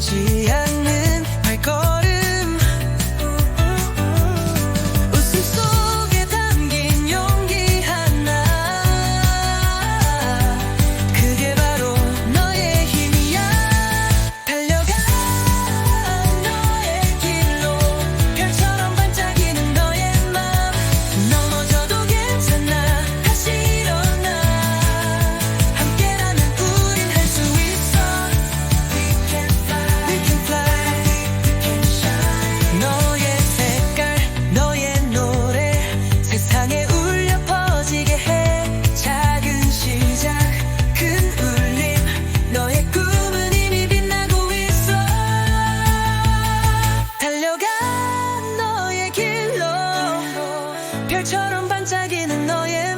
energy. 별처럼 반짝이는 너의